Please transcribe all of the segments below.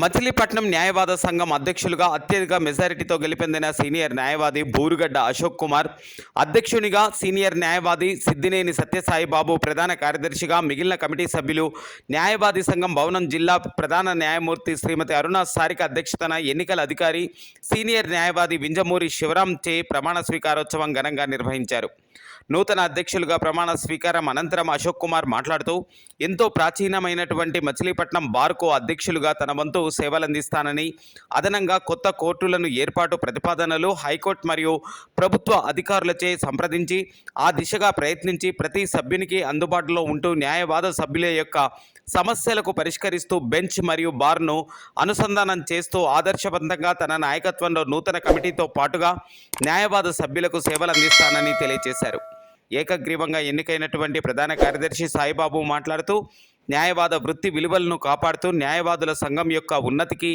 మచిలీపట్నం న్యాయవాద సంఘం అధ్యక్షులుగా అత్యధిక మెజారిటీతో గెలుపొందిన సీనియర్ న్యాయవాది బూరుగడ్డ అశోక్ కుమార్ అధ్యక్షునిగా సీనియర్ న్యాయవాది సిద్దినేని సత్యసాయి బాబు ప్రధాన కార్యదర్శిగా మిగిలిన కమిటీ సభ్యులు న్యాయవాది సంఘం భవనం జిల్లా ప్రధాన న్యాయమూర్తి శ్రీమతి అరుణ సారిక అధ్యక్షతన ఎన్నికల అధికారి సీనియర్ న్యాయవాది వింజమూరి శివరాం చే ప్రమాణ స్వీకారోత్సవం ఘనంగా నిర్వహించారు. నూతన అధ్యక్షులుగా ప్రమాణ స్వీకారం అనంతరం అశోక్ కుమార్ మాట్లాడుతూ ఎంతో ప్రాచీనమైనటువంటి మచిలీపట్నం బార్కు అధ్యక్షులుగా తన వంతు సేవలందిస్తానని అదనంగా కొత్త కోర్టులను ఏర్పాటు ప్రతిపాదనలు హైకోర్టు మరియు ప్రభుత్వ అధికారులచే సంప్రదించి ఆ దిశగా ప్రయత్నించి ప్రతి సభ్యునికి అందుబాటులో ఉంటూ న్యాయవాద సభ్యుల యొక్క సమస్యలకు పరిష్కరిస్తూ బెంచ్ మరియు బార్ను అనుసంధానం చేస్తూ ఆదర్శవంతంగా తన నాయకత్వంలో నూతన కమిటీతో పాటుగా న్యాయవాద సభ్యులకు సేవలు అందిస్తానని చేశారు. ఏకగ్రీవంగా ఎన్నికైనటువంటి ప్రధాన కార్యదర్శి సాయిబాబు మాట్లాడుతూ న్యాయవాద వృత్తి విలువలను కాపాడుతూ న్యాయవాదుల సంఘం యొక్క ఉన్నతికి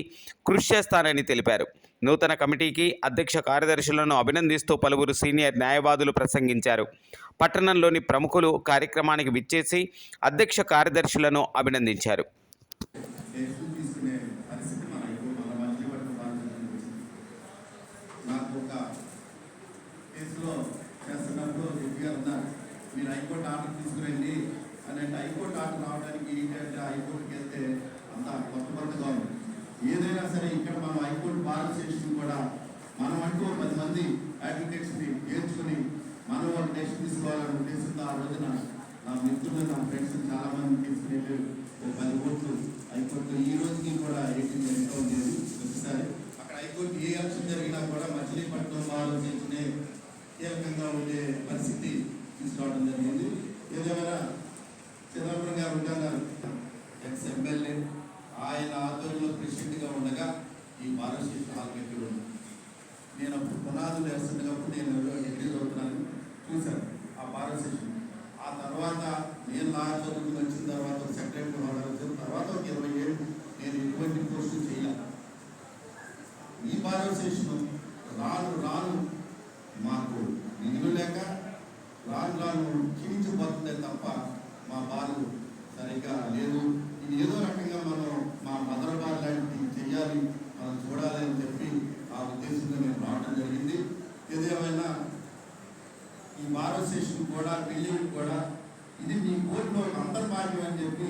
కృషి చేస్తానని తెలిపారు. నూతన కమిటీకి అధ్యక్ష కార్యదర్శులను అభినందిస్తూ పలువురు సీనియర్ న్యాయవాదులు ప్రసంగించారు. పట్టణంలోని ప్రముఖులు కార్యక్రమానికి విచ్చేసి అధ్యక్ష కార్యదర్శులను అభినందించారు టెస్టులు తీసుకునే పరిస్థితి మన ఇప్పుడు మన మధ్యవర్తి భారతదేశంలో వచ్చింది నాకు ఒక కేసులో చేస్తున్నప్పుడు జడ్జి గారు ఉన్నారు మీరు హైకోర్టు ఆర్డర్ తీసుకురండి అని అంటే హైకోర్టు ఆర్డర్ రావడానికి ఏంటంటే హైకోర్టుకి వెళ్తే అంత కొత్త కొత్తగా ఉంది. ఏదైనా సరే ఇక్కడ మనం హైకోర్టు బార్ అసోసియేషన్ కూడా మనం అంటూ పది మంది అడ్వకేట్స్ని చేర్చుకుని మనం వాళ్ళు టెస్ట్ తీసుకోవాలనే ఉద్దేశంతో ఆ రోజున నా మిత్రులు నా ఫ్రెండ్స్ చాలా మంది తీసుకునే ఒక పది ఓట్లు హైకోర్టు ఈ రోజుకి కూడా ఎయిటీన్ జరుగుతూ ఉండేది. ఒకసారి అక్కడ హైకోర్టు ఏ ఎలక్షన్ జరిగినా కూడా మచిలీపట్నం ఆలోచించే కీలకంగా ఉండే పరిస్థితి తీసుకురావడం జరిగింది. ఏదేమైనా చిదంబరం గారు ఉంటున్నారు ఎక్స్ ఎమ్మెల్యే ఆయన ఆధ్వర్యంలో ప్రెసిడెంట్గా ఉండగా ఈ భారతదేశ హాల్ పెట్టాడు నేను అప్పుడు పునాదులు వేస్తున్నప్పుడు నేను డిగ్రీ చదువుతున్నాను చూశాను. లేదు. ఇది ఏదో రకంగా మనం మా మదర్ లాంటివి చెయ్యాలి మనం చూడాలి అని చెప్పి ఆ ఉద్దేశంతో మేము రావడం జరిగింది. ఏదేమైనా ఈ భారత స్టేషన్ కూడా బిల్డింగ్ కూడా ఇది మీ కోర్టులో ఒక అంతర్భాగ్యం అని చెప్పి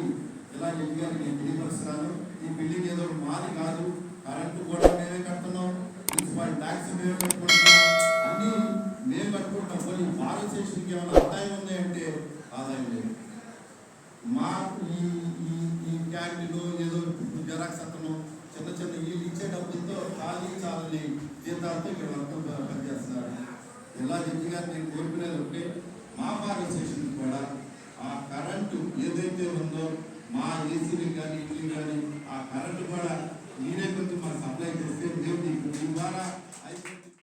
ఇలా చెప్పి నేను తెలియపరుస్తున్నాను. ఈ బిల్డింగ్ ఏదో మాది కాదు. కరెంటు కూడా మేమే కడుతున్నాం. మున్సిపల్ ట్యాక్స్ మేమే కట్టుకుంటున్నాం. అన్నీ మేము కట్టుకుంటాం కొన్ని భారత స్టేషన్కి ఏమైనా ఆదాయం ఉన్నాయంటే అంటే లేదు మాకు ఈ ఈ ఈ క్యాంటీన్లో ఏదో జెరాక్స్ అతను చిన్న చిన్న వీళ్ళు ఇచ్చే డబ్బులతో ఖాళీ చాలని జీతాలతో ఇక్కడ వర్గం పనిచేస్తున్నారు. జిల్లా జడ్జి గారు నేను కోరుకునేది ఒకటి మా భారత స్టేషన్ కూడా ఆ కరెంటు ఏదైతే ఉందో మా ఏసీలకు కానీ ఇల్లు కానీ ఆ కరెంటు కూడా మీరే కొంచెం మాకు సప్లై చేస్తే మేము మీకు మీ ద్వారా అయిపోతుంది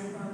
సాయిబాబు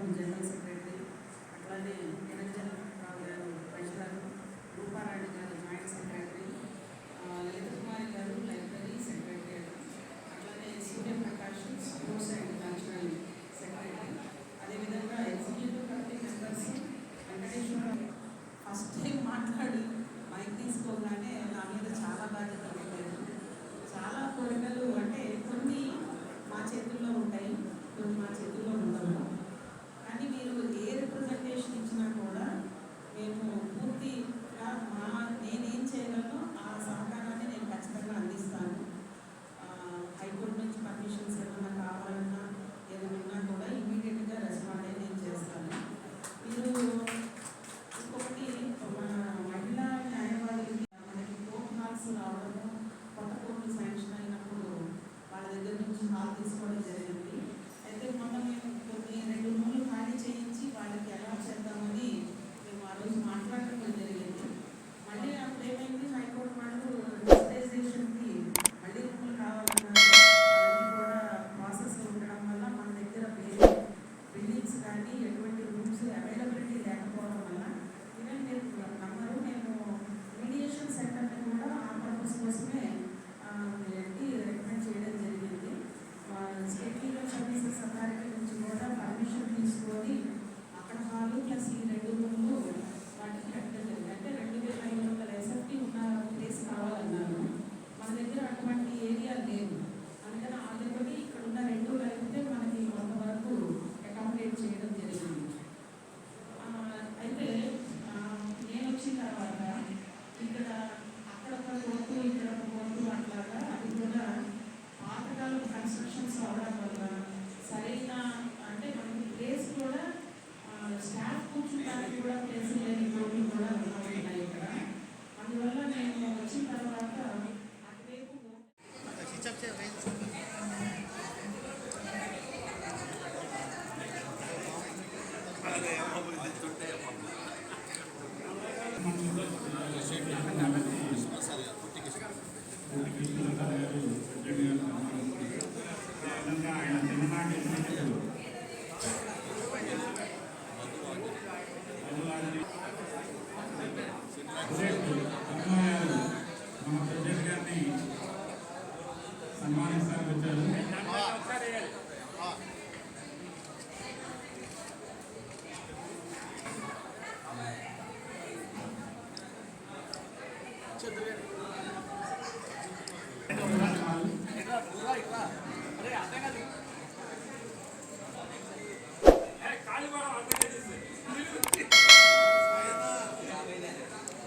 ఆయన సినిమాకి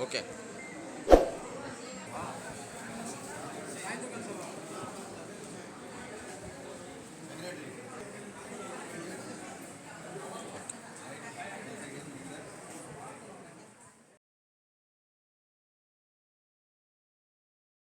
ಓಕೆ